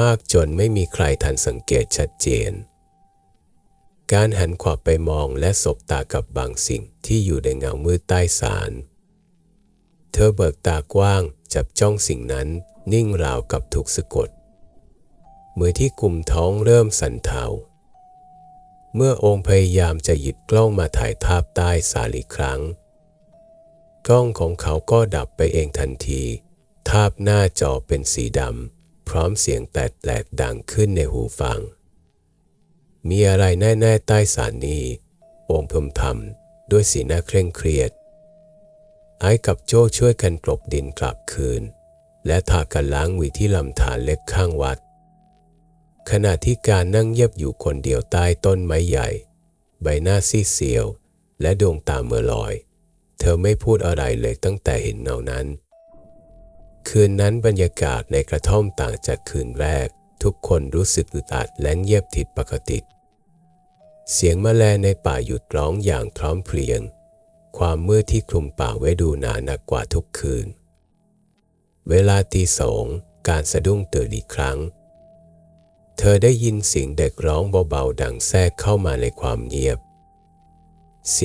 มากจนไม่มีใครทันสังเกตชัดเจน การหันขวับไปมองและสบตากับบางสิ่งที่อยู่ในเงามืดใต้สาร เธอเบิกตากว้างจับจ้องสิ่งนั้นนิ่งราวกับถูกสะกด มือที่กุมท้องเริ่มสั่นเทา เมื่อองค์พยายามจะหยิบกล้องมาถ่ายภาพใต้สารอีกครั้ง กล้องของเขาก็ดับไปเองทันทีภาพหน้าจอเป็นสีดำ พร้อมเสียงแตกๆดังขึ้นในหูฟัง มีอะไรแน่ๆใต้สารนี้องค์พึมพำด้วยสีหน้าเคร่งเครียด ไอ้กับโจ้ช่วยกันกลบดินกลับคืน และทากันล้างวีที่ลำธารเล็กข้างวัด ขณะที่การนั่งเยียบอยู่คนเดียวใต้ต้นไม้ใหญ่ ใบหน้าซีดเซียว และดวงตาเมื่อลอย เธอไม่พูดอะไรเลยตั้งแต่เห็นเงานั้น คืนนั้นบรรยากาศในกระท่อมต่างจากคืนแรก ทุกคนรู้สึกอึดอัดและเงียบผิดปกติ เสียงแมลงในป่าหยุดร้องอย่างพร้อมเพรียง ความมืดที่คลุมป่าไว้ดูหนาหนักกว่าทุกคืน เวลาตีสองการสะดุ้งตื่นอีกครั้ง เธอได้ยินเสียงเด็กร้องเบาๆดังแทรกเข้ามาในความเงียบเสียง